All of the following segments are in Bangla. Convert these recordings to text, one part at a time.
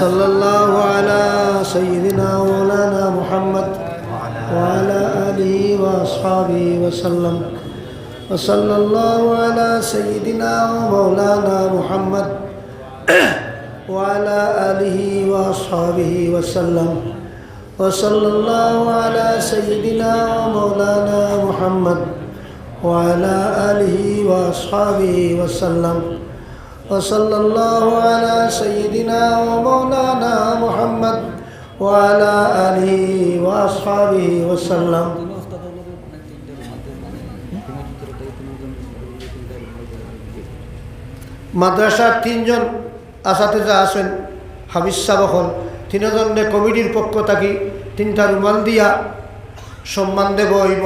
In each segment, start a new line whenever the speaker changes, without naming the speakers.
صلى الله على سيدنا مولانا محمد وعلى آله وأصحابه وسلم. وصلى الله على سيدنا ومولانا محمد وعلى آله وأصحابه وسلم. وصلى الله على سيدنا ومولانا محمد وعلى آله وأصحابه وسلم. وصلى الله على سيدنا ومولانا محمد وعلى آله وأصحابه وسلم মাদ্রাসার তিনজন আসাতেজা আছেন হাবিজ সাবখন তিনজনে কমিটির পক্ষ থাকি তিনটা রুমাল দিয়া সম্মান দেব হইব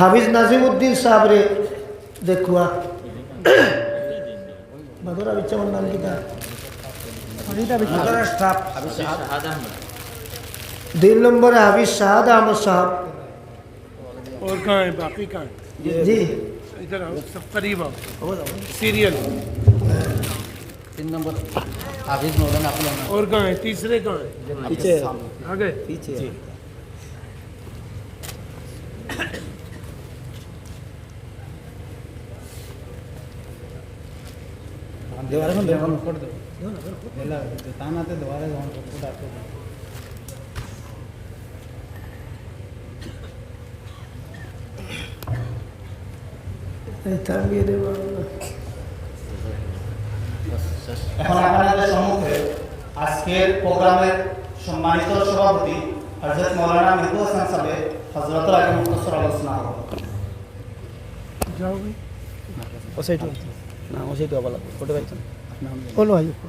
হাফিজ নাজিমুদ্দিন সাহেব রে দেখুয়া বাদর আবিচ্ছামার নাম কি তার দুই নম্বরে হাফিজ শাহাদ আহমদ সাহেব
और कहाँ है बाकी कहाँ है
জি
इधर आओ सब करीब आओ सीरियल
तीन नंबर हाफिज मौलाना अब्दुल रहमान
और कहाँ है तीसरे कहाँ है
पीछे
आ गए
पीछे
এখন আপনাদের সম্মুখে আজকের প্রোগ্রামের সম্মানিত সভাপতি হজরত মৌলানা মেহবুব হাসান সাহেব হজরত আলী মুখস্থর আলোচনা হবে
నా ఉసిటి అవ్వాలి ఫోటో అయితే
అవును అయ్యప్ప